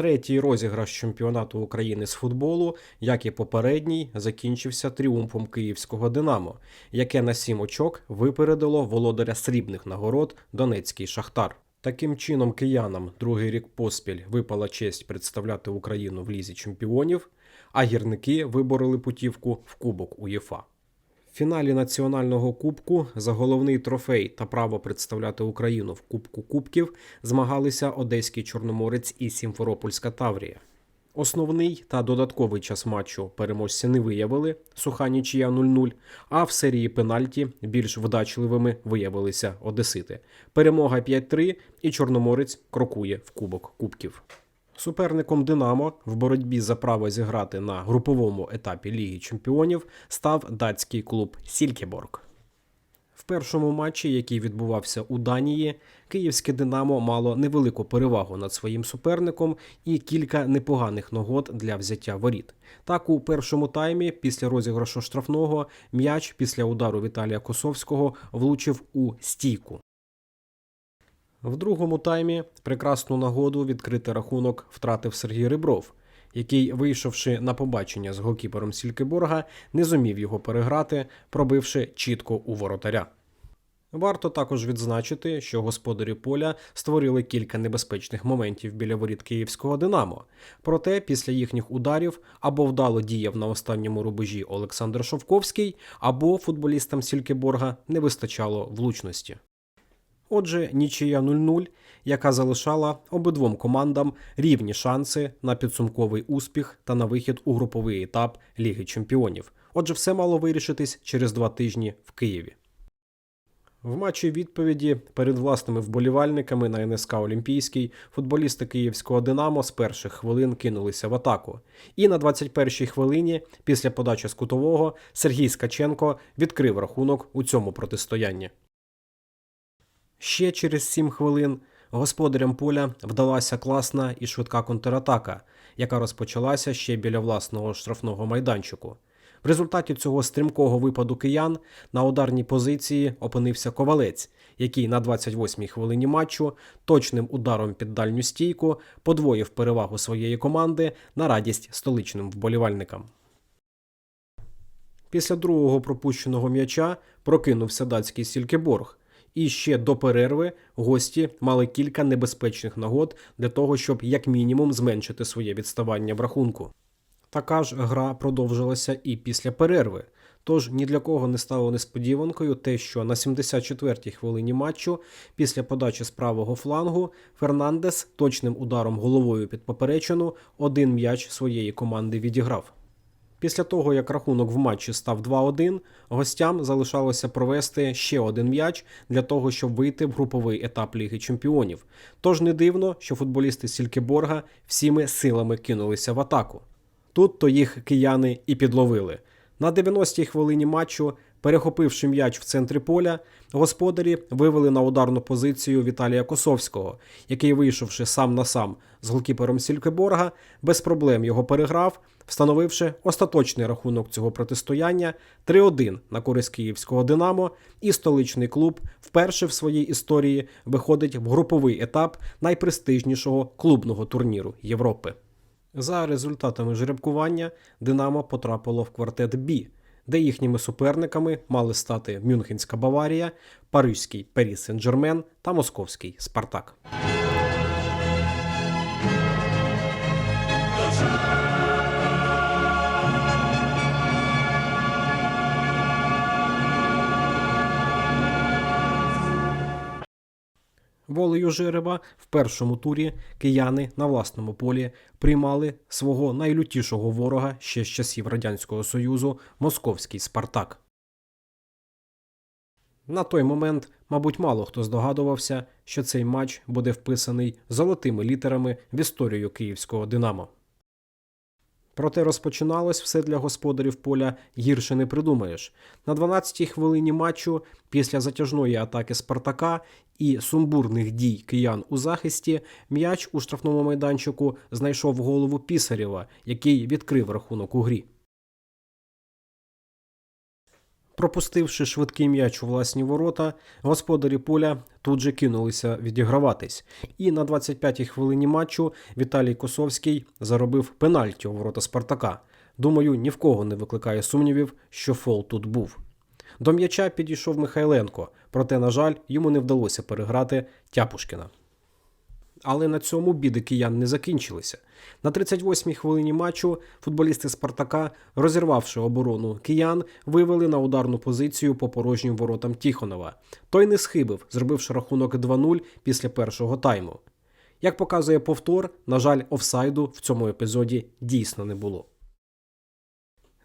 Третій розіграш чемпіонату України з футболу, як і попередній, закінчився тріумфом київського Динамо, яке на сім очок випередило володаря срібних нагород Донецький Шахтар. Таким чином, киянам другий рік поспіль випала честь представляти Україну в лізі чемпіонів, а гірники вибороли путівку в Кубок УЄФА. В фіналі національного кубку за головний трофей та право представляти Україну в Кубку Кубків змагалися Одеський Чорноморець і Сімферопольська Таврія. Основний та додатковий час матчу переможці не виявили суха нічия 0-0, а в серії пенальті більш вдачливими виявилися одесити. Перемога 5-3 і Чорноморець крокує в Кубок Кубків. Суперником Динамо в боротьбі за право зіграти на груповому етапі Ліги Чемпіонів став датський клуб Сількеборг. В першому матчі, який відбувався у Данії, київське Динамо мало невелику перевагу над своїм суперником і кілька непоганих нагод для взяття воріт. Так, у першому таймі, після розіграшу штрафного, м'яч після удару Віталія Косовського влучив у стійку. В другому таймі прекрасну нагоду відкрити рахунок втратив Сергій Рибров, який, вийшовши на побачення з голкіпером Сількеборга, не зумів його переграти, пробивши чітко у воротаря. Варто також відзначити, що господарі поля створили кілька небезпечних моментів біля воріт київського Динамо. Проте після їхніх ударів або вдало діяв на останньому рубежі Олександр Шовковський, або футболістам Сількеборга не вистачало влучності. Отже, нічия 0-0, яка залишала обидвом командам рівні шанси на підсумковий успіх та на вихід у груповий етап Ліги Чемпіонів. Отже, все мало вирішитись через два тижні в Києві. В матчі відповіді перед власними вболівальниками на НСК Олімпійський футболісти київського Динамо з перших хвилин кинулися в атаку. І на 21-й хвилині, після подачі з кутового, Сергій Скаченко відкрив рахунок у цьому протистоянні. Ще через 7 хвилин господарям поля вдалася класна і швидка контратака, яка розпочалася ще біля власного штрафного майданчику. В результаті цього стрімкого випаду киян на ударній позиції опинився ковалець, який на 28-й хвилині матчу точним ударом під дальню стійку подвоїв перевагу своєї команди на радість столичним вболівальникам. Після другого пропущеного м'яча прокинувся датський Сількеборг, і ще до перерви гості мали кілька небезпечних нагод для того, щоб як мінімум зменшити своє відставання в рахунку. Така ж гра продовжилася і після перерви. Тож ні для кого не стало несподіванкою те, що на 74-й хвилині матчу, після подачі з правого флангу, Фернандес точним ударом головою під поперечину один м'яч своєї команди відіграв. Після того, як рахунок в матчі став 2-1, гостям залишалося провести ще один м'яч для того, щоб вийти в груповий етап Ліги Чемпіонів. Тож не дивно, що футболісти Сількеборга всіми силами кинулися в атаку. Тут то їх кияни і підловили. На 90-й хвилині матчу, перехопивши м'яч в центрі поля, господарі вивели на ударну позицію Віталія Косовського, який, вийшовши сам на сам з голкіпером Сількеборга, без проблем його переграв, встановивши остаточний рахунок цього протистояння 3-1 на користь київського Динамо, і столичний клуб вперше в своїй історії виходить в груповий етап найпрестижнішого клубного турніру Європи. За результатами жеребкування Динамо потрапило в квартет Бі, де їхніми суперниками мали стати Мюнхенська Баварія, Паризький Парі Сен-Джермен та Московський Спартак. Волею жереба в першому турі кияни на власному полі приймали свого найлютішого ворога ще з часів Радянського Союзу московський Спартак. На той момент, мабуть, мало хто здогадувався, що цей матч буде вписаний золотими літерами в історію київського Динамо. Проте розпочиналось все для господарів поля гірше не придумаєш. На 12-й хвилині матчу, після затяжної атаки Спартака і сумбурних дій киян у захисті, м'яч у штрафному майданчику знайшов голову Пісарєва, який відкрив рахунок у грі. Пропустивши швидкий м'яч у власні ворота, господарі поля тут же кинулися відіграватись. І на 25-й хвилині матчу Віталій Косовський заробив пенальті у ворота Спартака. Думаю, ні в кого не викликає сумнівів, що фол тут був. До м'яча підійшов Михайленко, проте, на жаль, йому не вдалося переграти Тяпушкіна. Але на цьому біди киян не закінчилися. На 38-й хвилині матчу футболісти Спартака, розірвавши оборону киян, вивели на ударну позицію по порожнім воротам Тіхонова. Той не схибив, зробивши рахунок 2-0 після першого тайму. Як показує повтор, на жаль, офсайду в цьому епізоді дійсно не було.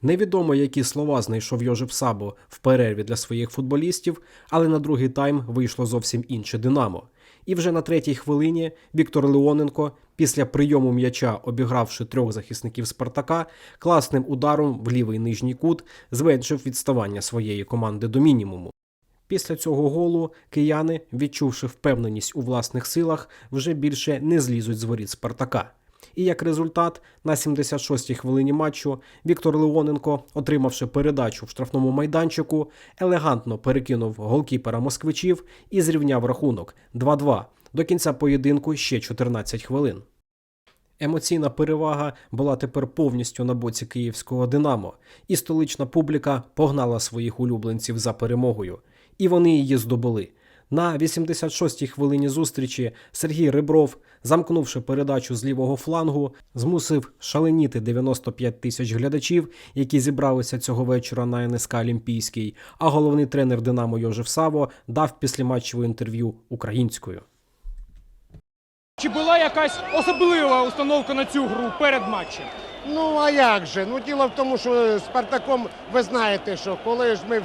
Невідомо, які слова знайшов Йожеп Сабо в перерві для своїх футболістів, але на другий тайм вийшло зовсім інше Динамо. І вже на третій хвилині Віктор Леоненко, після прийому м'яча, обігравши трьох захисників Спартака, класним ударом в лівий нижній кут зменшив відставання своєї команди до мінімуму. Після цього голу кияни, відчувши впевненість у власних силах, вже більше не злізуть з воріт Спартака. І як результат, на 76-й хвилині матчу Віктор Леоненко, отримавши передачу в штрафному майданчику, елегантно перекинув голкіпера москвичів і зрівняв рахунок 2-2. До кінця поєдинку ще 14 хвилин. Емоційна перевага була тепер повністю на боці київського Динамо, і столична публіка погнала своїх улюбленців за перемогою. І вони її здобули. На 86-й хвилині зустрічі Сергій Ребров, замкнувши передачу з лівого флангу, змусив шаленіти 95 тисяч глядачів, які зібралися цього вечора на НСК Олімпійський. А головний тренер Динамо Йожев Саво дав післяматчеве інтерв'ю українською. Чи була якась особлива установка на цю гру перед матчем? Ну а як же? Ну діло в тому, що з Спартаком ви знаєте, що коли ж ми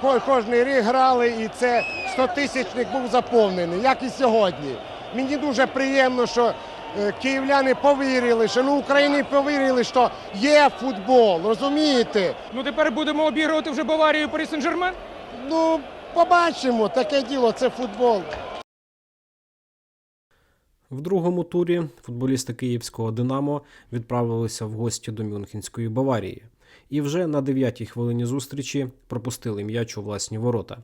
ко- кожний рік грали, і це 100-тисячник був заповнений, як і сьогодні. Мені дуже приємно, що е, київляни повірили, що ну Україні повірили, що є футбол, розумієте? Ну тепер будемо обігрувати вже Баварію Парі Сен-Жермен? Ну, побачимо, таке діло, це футбол. В другому турі футболісти київського Динамо відправилися в гості до Мюнхенської Баварії. І вже на 9-й хвилині зустрічі пропустили м'яч у власні ворота.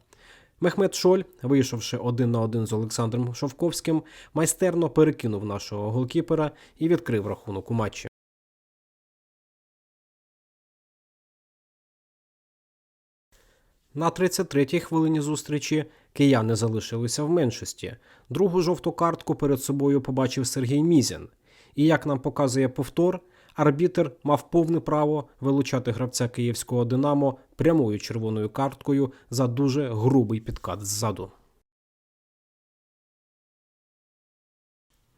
Мехмед Шоль, вийшовши один на один з Олександром Шовковським, майстерно перекинув нашого голкіпера і відкрив рахунок у матчі. На 33-й хвилині зустрічі кияни залишилися в меншості. Другу жовту картку перед собою побачив Сергій Мізін. І як нам показує повтор, арбітер мав повне право вилучати гравця київського Динамо прямою червоною карткою за дуже грубий підкат ззаду.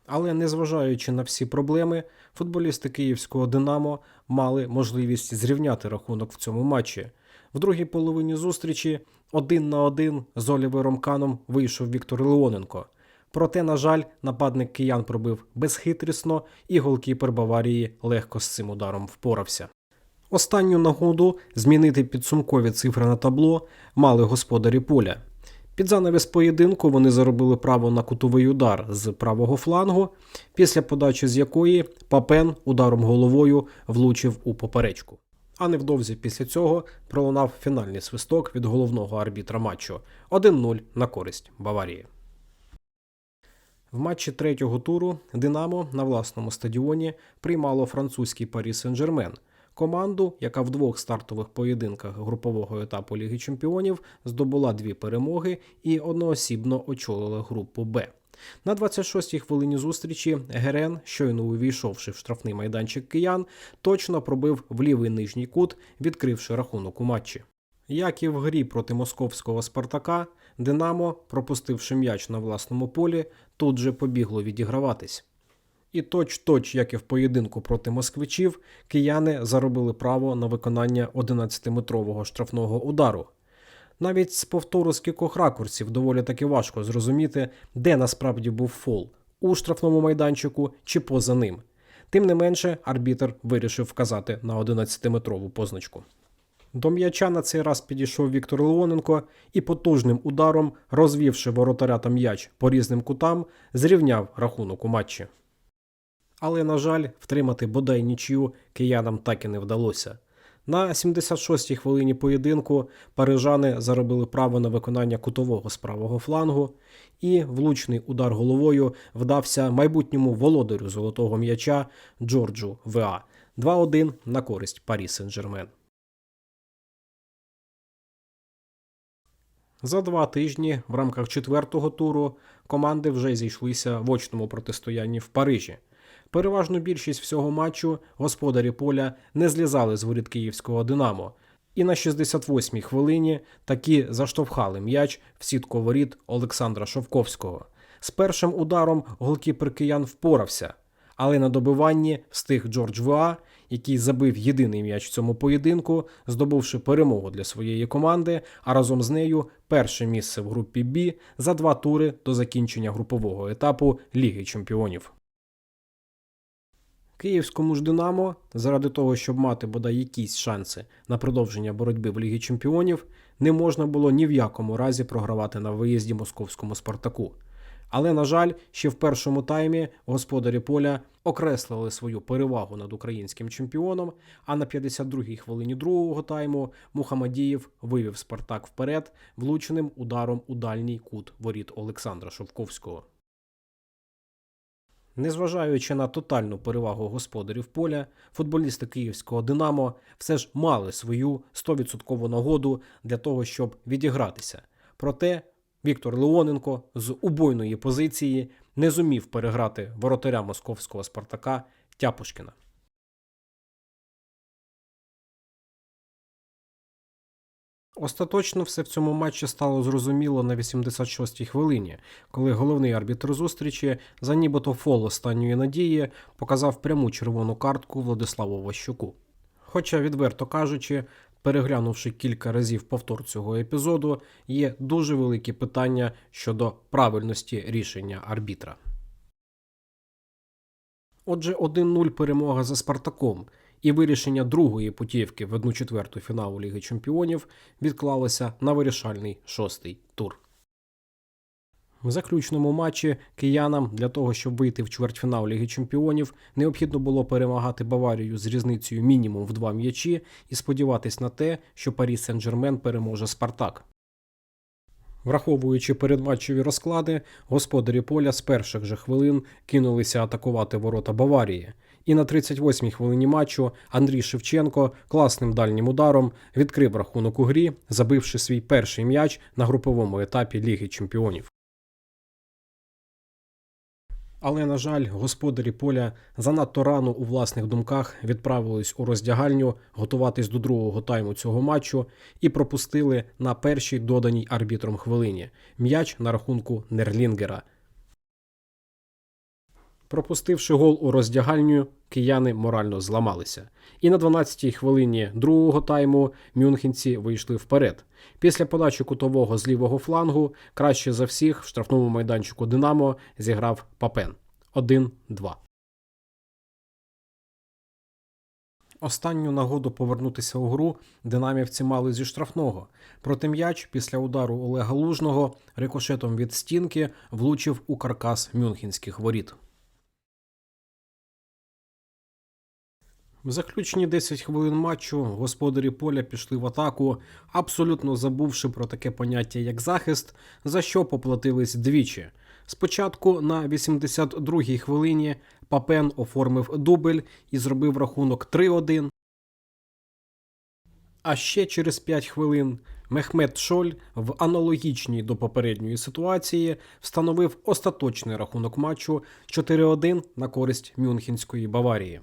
Але незважаючи на всі проблеми, футболісти київського Динамо мали можливість зрівняти рахунок в цьому матчі. В другій половині зустрічі один на один з Олівером Каном вийшов Віктор Леоненко. Проте, на жаль, нападник киян пробив безхитрісно, і голкіпер Баварії легко з цим ударом впорався. Останню нагоду змінити підсумкові цифри на табло мали господарі поля. Під занавіс поєдинку вони заробили право на кутовий удар з правого флангу, після подачі з якої Папен ударом головою влучив у поперечку. А невдовзі після цього пролунав фінальний свисток від головного арбітра матчу 1-0 на користь Баварії. В матчі третього туру Динамо на власному стадіоні приймало французький Парі Сен-Жермен, команду, яка в двох стартових поєдинках групового етапу Ліги Чемпіонів здобула дві перемоги і одноосібно очолила групу Б. На 26-й хвилині зустрічі Герен, щойно увійшовши в штрафний майданчик киян, точно пробив в лівий нижній кут, відкривши рахунок у матчі. Як і в грі проти московського Спартака, Динамо, пропустивши м'яч на власному полі, тут же побігло відіграватись. І точ-точ, як і в поєдинку проти москвичів, кияни заробили право на виконання 11-метрового штрафного удару. Навіть з повтору з кількох ракурсів доволі таки важко зрозуміти, де насправді був фол у штрафному майданчику чи поза ним. Тим не менше, арбітр вирішив вказати на 11-метрову позначку. До м'яча на цей раз підійшов Віктор Леоненко і потужним ударом, розвівши воротаря та м'яч по різним кутам, зрівняв рахунок у матчі. Але, на жаль, втримати бодай нічию киянам так і не вдалося. На 76-й хвилині поєдинку парижани заробили право на виконання кутового з правого флангу, і влучний удар головою вдався майбутньому володарю золотого м'яча Джорджу ВА 2-1 на користь Парі Сен-Жермен. За два тижні в рамках четвертого туру команди вже зійшлися в очному протистоянні в Парижі. Переважну більшість всього матчу господарі поля не злізали з воріт київського Динамо. І на 68-й хвилині таки заштовхали м'яч в сітку воріт Олександра Шовковського. З першим ударом голкіпер киян впорався, але на добиванні встиг Джордж Вуа, який забив єдиний м'яч в цьому поєдинку, здобувши перемогу для своєї команди, а разом з нею перше місце в групі Б за два тури до закінчення групового етапу Ліги Чемпіонів. Київському ж Динамо, заради того, щоб мати бодай якісь шанси на продовження боротьби в Лігі Чемпіонів, не можна було ні в якому разі програвати на виїзді московському Спартаку. Але, на жаль, ще в першому таймі господарі поля окреслили свою перевагу над українським чемпіоном. А на 52-й хвилині другого тайму Мухамадієв вивів Спартак вперед влученим ударом у дальній кут воріт Олександра Шовковського. Незважаючи на тотальну перевагу господарів поля, футболісти київського Динамо все ж мали свою 100% нагоду для того, щоб відігратися. Проте Віктор Леоненко з убойної позиції не зумів переграти воротаря московського Спартака Тяпушкіна. Остаточно все в цьому матчі стало зрозуміло на 86-й хвилині, коли головний арбітр зустрічі за нібито фол останньої надії показав пряму червону картку Владиславу Ващуку. Хоча, відверто кажучи, переглянувши кілька разів повтор цього епізоду, є дуже великі питання щодо правильності рішення арбітра. Отже, 1-0 перемога за Спартаком і вирішення другої путівки в 1-4 фіналу Ліги Чемпіонів відклалося на вирішальний шостий тур. В заключному матчі киянам для того, щоб вийти в чвертьфінал Ліги Чемпіонів, необхідно було перемагати Баварію з різницею мінімум в два м'ячі і сподіватись на те, що Парі Сен-Жермен переможе Спартак. Враховуючи передматчеві розклади, господарі поля з перших же хвилин кинулися атакувати ворота Баварії. І на 38-й хвилині матчу Андрій Шевченко класним дальнім ударом відкрив рахунок у грі, забивши свій перший м'яч на груповому етапі Ліги Чемпіонів. Але, на жаль, господарі поля занадто рано у власних думках відправились у роздягальню готуватись до другого тайму цього матчу і пропустили на першій доданій арбітром хвилині м'яч на рахунку Нерлінгера. Пропустивши гол у роздягальню, кияни морально зламалися. І на 12-й хвилині другого тайму мюнхенці вийшли вперед. Після подачі кутового з лівого флангу краще за всіх в штрафному майданчику Динамо зіграв Папен 1-2. Останню нагоду повернутися у гру динамівці мали зі штрафного. Проте м'яч після удару Олега Лужного рикошетом від стінки влучив у каркас мюнхенських воріт. В заключні 10 хвилин матчу господарі поля пішли в атаку, абсолютно забувши про таке поняття як захист, за що поплатились двічі. Спочатку на 82-й хвилині Папен оформив дубль і зробив рахунок 3-1. А ще через 5 хвилин Мехмед Шоль в аналогічній до попередньої ситуації встановив остаточний рахунок матчу 4-1 на користь Мюнхенської Баварії.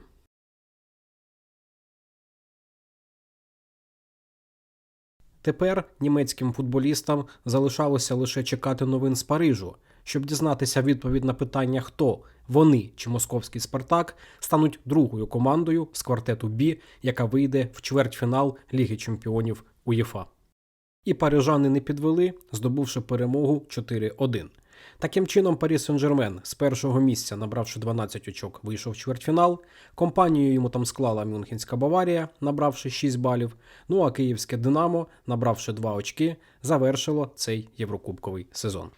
Тепер німецьким футболістам залишалося лише чекати новин з Парижу, щоб дізнатися відповідь на питання, хто вони чи московський Спартак стануть другою командою з квартету Бі, яка вийде в чвертьфінал Ліги Чемпіонів УЄФА. І парижани не підвели, здобувши перемогу 4-1. Таким чином, Парі Сен-Жермен з першого місця, набравши 12 очок, вийшов в чвертьфінал. Компанію йому там склала Мюнхенська Баварія, набравши 6 балів. Ну а київське Динамо, набравши 2 очки, завершило цей єврокубковий сезон.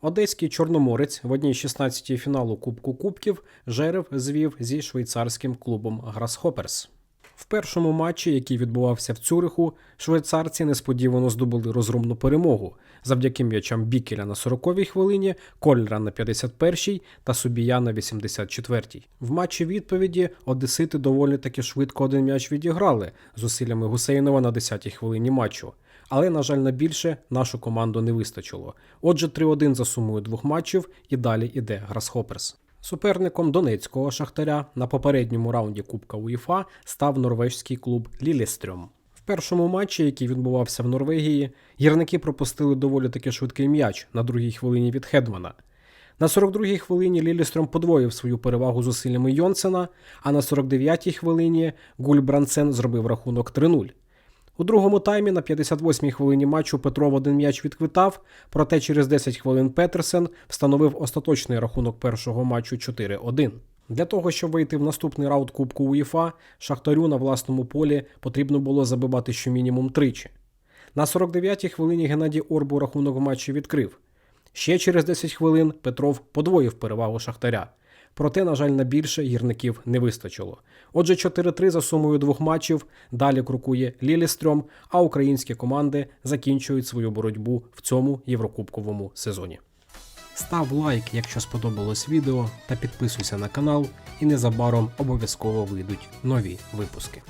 Одеський Чорноморець в одній 16 фіналу Кубку Кубків жерев звів зі швейцарським клубом Грасхоперс. В першому матчі, який відбувався в Цюриху, швейцарці несподівано здобули розгромну перемогу завдяки м'ячам Бікеля на 40-й хвилині, Коллера на 51-й та Субія на 84-й. В матчі відповіді одесити доволі таки швидко один м'яч відіграли зусиллями Гусейнова на 10-й хвилині матчу. Але, на жаль, на більше нашу команду не вистачило. Отже, 3-1 за сумою двох матчів і далі іде Грасхоперс. Суперником донецького шахтаря на попередньому раунді Кубка УЄФА став норвезький клуб Лілєстрьом. В першому матчі, який відбувався в Норвегії, гірники пропустили доволі таки швидкий м'яч на другій хвилині від Хедмана. На 42-й хвилині Лілістром подвоїв свою перевагу зусиллями Йонсена, а на 49-й хвилині Гульбранцен зробив рахунок 3-0. У другому таймі на 58-й хвилині матчу Петров один м'яч відквитав, проте через 10 хвилин Петерсен встановив остаточний рахунок першого матчу 4-1. Для того, щоб вийти в наступний раунд Кубку УЄФА, Шахтарю на власному полі потрібно було забивати щомінімум тричі. На 49-й хвилині Геннадій Орбу рахунок в матчі відкрив. Ще через 10 хвилин Петров подвоїв перевагу Шахтаря. Проте, на жаль, на більше гірників не вистачило. Отже, 4-3 за сумою двох матчів. Далі крокує Лілістрьом, а українські команди закінчують свою боротьбу в цьому єврокубковому сезоні. Став лайк, якщо сподобалось відео, та підписуйся на канал, і незабаром обов'язково вийдуть нові випуски.